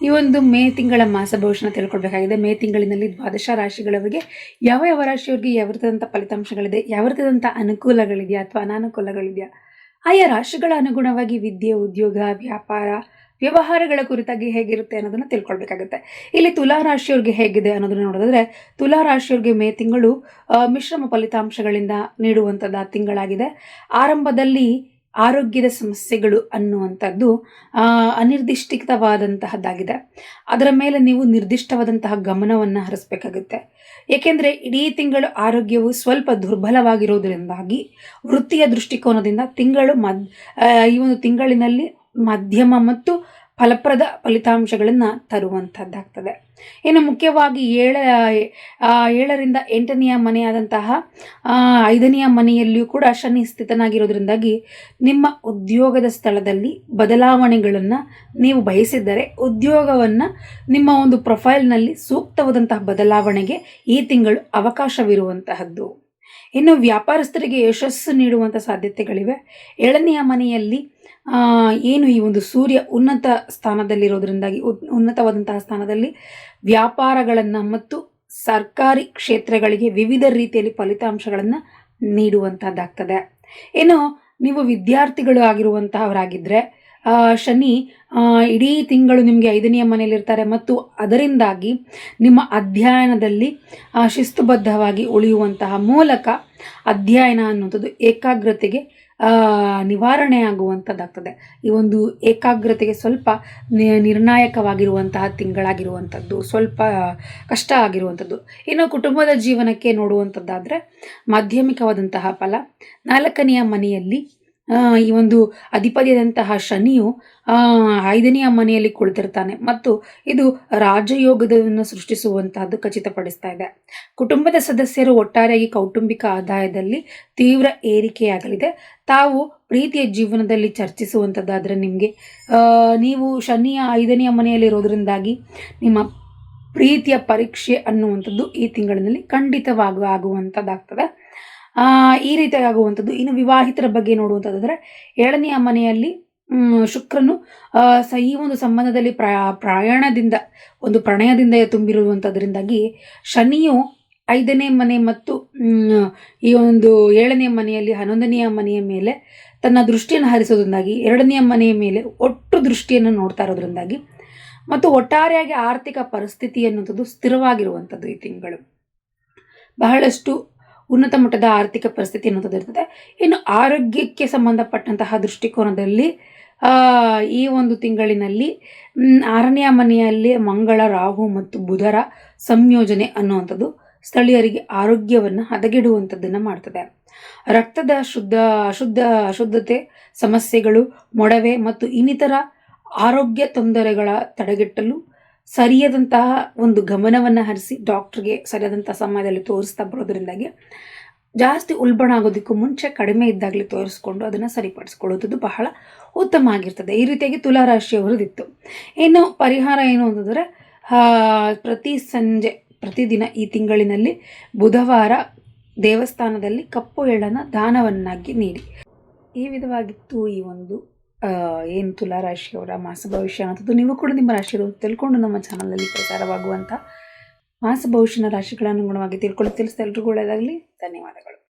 ಈ ಒಂದು ಮೇ ತಿಂಗಳ ಮಾಸ ಭವಿಷ್ಯನ ತಿಳ್ಕೊಳ್ಬೇಕಾಗಿದೆ. ಮೇ ತಿಂಗಳಿನಲ್ಲಿ ದ್ವಾದಶ ರಾಶಿಗಳವರಿಗೆ ಯಾವ ಯಾವ ರಾಶಿಯವರಿಗೆ ಯಾವ ರೀತಿಯಾದಂಥ ಫಲಿತಾಂಶಗಳಿದೆ, ಯಾವ ರೀತಿಯಾದಂಥ ಅನುಕೂಲಗಳಿದೆಯಾ ಅಥವಾ ಅನಾನುಕೂಲಗಳಿದೆಯಾ? ಆಯಾ ರಾಶಿಗಳ ಅನುಗುಣವಾಗಿ ವಿದ್ಯೆ, ಉದ್ಯೋಗ, ವ್ಯಾಪಾರ, ವ್ಯವಹಾರಗಳ ಕುರಿತಾಗಿ ಹೇಗಿರುತ್ತೆ ಅನ್ನೋದನ್ನು ತಿಳ್ಕೊಳ್ಬೇಕಾಗುತ್ತೆ. ಇಲ್ಲಿ ತುಲಾ ರಾಶಿಯವ್ರಿಗೆ ಹೇಗಿದೆ ಅನ್ನೋದನ್ನು ನೋಡೋದಾದ್ರೆ, ತುಲಾ ರಾಶಿಯವ್ರಿಗೆ ಮೇ ತಿಂಗಳು ಮಿಶ್ರಮ ಫಲಿತಾಂಶಗಳಿಂದ ನೀಡುವಂಥದ್ದು ತಿಂಗಳಾಗಿದೆ. ಆರಂಭದಲ್ಲಿ ಆರೋಗ್ಯದ ಸಮಸ್ಯೆಗಳು ಅನ್ನುವಂಥದ್ದು ಅನಿರ್ದಿಷ್ಟವಾದಂತಹದ್ದಾಗಿದೆ ಅದರ ಮೇಲೆ ನೀವು ನಿರ್ದಿಷ್ಟವಾದಂತಹ ಗಮನವನ್ನು ಹರಿಸಬೇಕಾಗುತ್ತೆ. ಏಕೆಂದರೆ ಇಡೀ ತಿಂಗಳು ಆರೋಗ್ಯವು ಸ್ವಲ್ಪ ದುರ್ಬಲವಾಗಿರೋದರಿಂದಾಗಿ ವೃತ್ತಿಯ ದೃಷ್ಟಿಕೋನದಿಂದ ತಿಂಗಳು ಮದ್ ಈ ಒಂದು ತಿಂಗಳಿನಲ್ಲಿ ಮಧ್ಯಮ ಮತ್ತು ಫಲಪ್ರದ ಫಲಿತಾಂಶಗಳನ್ನು ತರುವಂಥದ್ದಾಗ್ತದೆ ಇನ್ನು ಮುಖ್ಯವಾಗಿ ಏಳ ಏಳರಿಂದ ಎಂಟನೆಯ ಮನೆಯಾದಂತಹ ಐದನೆಯ ಮನೆಯಲ್ಲಿಯೂ ಕೂಡ ಶನಿ ಸ್ಥಿತನಾಗಿರೋದ್ರಿಂದಾಗಿ ನಿಮ್ಮ ಉದ್ಯೋಗದ ಸ್ಥಳದಲ್ಲಿ ಬದಲಾವಣೆಗಳನ್ನು ನೀವು ಬಯಸಿದ್ದರೆ ಉದ್ಯೋಗವನ್ನು ನಿಮ್ಮ ಒಂದು ಪ್ರೊಫೈಲ್ನಲ್ಲಿ ಸೂಕ್ತವಾದಂತಹ ಬದಲಾವಣೆಗೆ ಈ ತಿಂಗಳು ಅವಕಾಶವಿರುವಂತಹದ್ದು. ಇನ್ನು ವ್ಯಾಪಾರಸ್ಥರಿಗೆ ಯಶಸ್ಸು ನೀಡುವಂಥ ಸಾಧ್ಯತೆಗಳಿವೆ. ಏಳನೆಯ ಮನೆಯಲ್ಲಿ ಏನು ಈ ಒಂದು ಸೂರ್ಯ ಉನ್ನತ ಸ್ಥಾನದಲ್ಲಿರೋದ್ರಿಂದಾಗಿ ಉನ್ನತವಾದಂತಹ ಸ್ಥಾನದಲ್ಲಿ ವ್ಯಾಪಾರಗಳನ್ನು ಮತ್ತು ಸರ್ಕಾರಿ ಕ್ಷೇತ್ರಗಳಿಗೆ ವಿವಿಧ ರೀತಿಯಲ್ಲಿ ಫಲಿತಾಂಶಗಳನ್ನು ನೀಡುವಂಥದ್ದಾಗ್ತದೆ ಇನ್ನು ನೀವು ವಿದ್ಯಾರ್ಥಿಗಳು ಆಗಿರುವಂತಹವರಾಗಿದ್ದರೆ ಶನಿ ಇಡೀ ತಿಂಗಳು ನಿಮಗೆ ಐದನೆಯ ಮನೆಯಲ್ಲಿರ್ತಾರೆ ಮತ್ತು ಅದರಿಂದಾಗಿ ನಿಮ್ಮ ಅಧ್ಯಯನದಲ್ಲಿ ಶಿಸ್ತುಬದ್ಧವಾಗಿ ಉಳಿಯುವಂತಹ ಮೂಲಕ ಅಧ್ಯಯನ ಅನ್ನುವಂಥದ್ದು ಏಕಾಗ್ರತೆಗೆ ನಿವಾರಣೆಯಾಗುವಂಥದ್ದಾಗ್ತದೆ. ನಿವಾರಣೆ ಆಗುವಂಥದ್ದಾಗ್ತದೆ ಈ ಒಂದು ಏಕಾಗ್ರತೆಗೆ ಸ್ವಲ್ಪ ನಿರ್ಣಾಯಕವಾಗಿರುವಂತಹ ತಿಂಗಳಾಗಿರುವಂಥದ್ದು, ಸ್ವಲ್ಪ ಕಷ್ಟ ಆಗಿರುವಂಥದ್ದು. ಇನ್ನು ಕುಟುಂಬದ ಜೀವನಕ್ಕೆ ನೋಡುವಂಥದ್ದಾದರೆ ಮಾಧ್ಯಮಿಕವಾದಂತಹ ಫಲ ನಾಲ್ಕನೆಯ ಮನೆಯಲ್ಲಿ ಈ ಒಂದು ಅಧಿಪತಿಯಾದಂತಹ ಶನಿಯು ಐದನೆಯ ಮನೆಯಲ್ಲಿ ಕುಳಿತಿರ್ತಾನೆ. ಮತ್ತು ಇದು ರಾಜಯೋಗವನ್ನು ಸೃಷ್ಟಿಸುವಂತಹದ್ದು ಖಚಿತಪಡಿಸ್ತಾ ಇದೆ. ಕುಟುಂಬದ ಸದಸ್ಯರು ಒಟ್ಟಾರೆಯಾಗಿ ಕೌಟುಂಬಿಕ ಆದಾಯದಲ್ಲಿ ತೀವ್ರ ಏರಿಕೆಯಾಗಲಿದೆ. ತಾವು ಪ್ರೀತಿಯ ಜೀವನದಲ್ಲಿ ಚರ್ಚಿಸುವಂಥದ್ದಾದರೆ ನಿಮಗೆ ನೀವು ಶನಿಯ ಐದನೆಯ ಮನೆಯಲ್ಲಿರೋದ್ರಿಂದಾಗಿ ನಿಮ್ಮ ಪ್ರೀತಿಯ ಪರೀಕ್ಷೆ ಅನ್ನುವಂಥದ್ದು ಈ ತಿಂಗಳಿನಲ್ಲಿ ಖಂಡಿತವಾಗುವ ಆಗುವಂಥದ್ದಾಗ್ತದೆ ಈ ರೀತಿಯಾಗಿ ಆಗುವಂಥದ್ದು ಇನ್ನು ವಿವಾಹಿತರ ಬಗ್ಗೆ ನೋಡುವಂಥದ್ದಾದರೆ, ಏಳನೆಯ ಮನೆಯಲ್ಲಿ ಶುಕ್ರನು ಸ, ಈ ಒಂದು ಸಂಬಂಧದಲ್ಲಿ ಪ್ರ, ಪ್ರಯಾಣದಿಂದ, ಒಂದು ಪ್ರಣಯದಿಂದ ತುಂಬಿರುವಂಥದ್ರಿಂದಾಗಿ ಶನಿಯು ಐದನೇ ಮನೆ ಮತ್ತು ಈ ಒಂದು ಏಳನೇ ಮನೆಯಲ್ಲಿ ಹನ್ನೊಂದನೆಯ ಮನೆಯ ಮೇಲೆ ತನ್ನ ದೃಷ್ಟಿಯನ್ನು ಹರಿಸೋದ್ರಿಂದಾಗಿ, ಎರಡನೆಯ ಮನೆಯ ಮೇಲೆ ಒಟ್ಟು ದೃಷ್ಟಿಯನ್ನು ನೋಡ್ತಾ ಇರೋದ್ರಿಂದಾಗಿ ಮತ್ತು ಒಟ್ಟಾರೆಯಾಗಿ ಆರ್ಥಿಕ ಪರಿಸ್ಥಿತಿ ಅನ್ನುವಂಥದ್ದು ಸ್ಥಿರವಾಗಿರುವಂಥದ್ದು ಈ ತಿಂಗಳು. ಬಹಳಷ್ಟು ಉನ್ನತ ಮಟ್ಟದ ಆರ್ಥಿಕ ಪರಿಸ್ಥಿತಿ ಅನ್ನೋದು ಇರ್ತದೆ. ಇನ್ನು ಆರೋಗ್ಯಕ್ಕೆ ಸಂಬಂಧಪಟ್ಟಂತಹ ದೃಷ್ಟಿಕೋನದಲ್ಲಿ ಈ ಒಂದು ತಿಂಗಳಿನಲ್ಲಿ ಆರನೆಯ ಮನೆಯಲ್ಲಿ ಮಂಗಳ, ರಾಹು ಮತ್ತು ಬುಧರ ಸಂಯೋಜನೆ ಅನ್ನುವಂಥದ್ದು ಸ್ಥಳೀಯರಿಗೆ ಆರೋಗ್ಯವನ್ನು ಹದಗೆಡುವಂಥದ್ದನ್ನು ಮಾಡ್ತದೆ. ರಕ್ತದ ಶುದ್ಧ ಅಶುದ್ಧ ಅಶುದ್ಧತೆ ಸಮಸ್ಯೆಗಳು, ಮೊಡವೆ ಮತ್ತು ಇನ್ನಿತರ ಆರೋಗ್ಯ ತೊಂದರೆಗಳ ತಡೆಗಟ್ಟಲು ಸರಿಯಾದಂತಹ ಒಂದು ಗಮನವನ್ನು ಹರಿಸಿ ಡಾಕ್ಟ್ರಿಗೆ ಸರಿಯಾದಂಥ ಸಮಯದಲ್ಲಿ ತೋರಿಸ್ತಾ ಬರೋದ್ರಿಂದಾಗಿ ಜಾಸ್ತಿ ಉಲ್ಬಣ ಆಗೋದಕ್ಕೂ ಮುಂಚೆ ಕಡಿಮೆ ಇದ್ದಾಗಲೇ ತೋರಿಸ್ಕೊಂಡು ಅದನ್ನು ಸರಿಪಡಿಸ್ಕೊಳ್ಳೋದು ಬಹಳ ಉತ್ತಮ ಆಗಿರ್ತದೆ. ಈ ರೀತಿಯಾಗಿ ತುಲಾರಾಶಿಯವರದಿತ್ತು ಇನ್ನು ಪರಿಹಾರ ಏನು ಅಂತಂದರೆ ಪ್ರತಿ ಸಂಜೆ ಪ್ರತಿದಿನ ಈ ತಿಂಗಳಿನಲ್ಲಿ ಬುಧವಾರ ದೇವಸ್ಥಾನದಲ್ಲಿ ಕಪ್ಪು ಎಳ್ಳನ್ನು ದಾನವನ್ನಾಗಿ ನೀಡಿ. ಈ ವಿಧವಾಗಿತ್ತು ಈ ಒಂದು ಏನು ತುಲಾರಾಶಿಯವರ ಮಾಸ ಭವಿಷ್ಯ ಅನ್ನೋದು ನೀವು ಕೂಡ ನಿಮ್ಮ ರಾಶಿಯವರು ತಿಳ್ಕೊಂಡು ನಮ್ಮ ಚಾನಲಲ್ಲಿ ಪ್ರಸಾರವಾಗುವಂಥ ಮಾಸ ಭವಿಷ್ಯನ ರಾಶಿಗಳ ಅನುಗುಣವಾಗಿ ತಿಳ್ಕೊಳ್ಳಿ ತಿಳಿಸ್ತಾ ಎಲ್ರಿಗೂ ಒಳ್ಳೆಯದಾಗಲಿ. ಧನ್ಯವಾದಗಳು.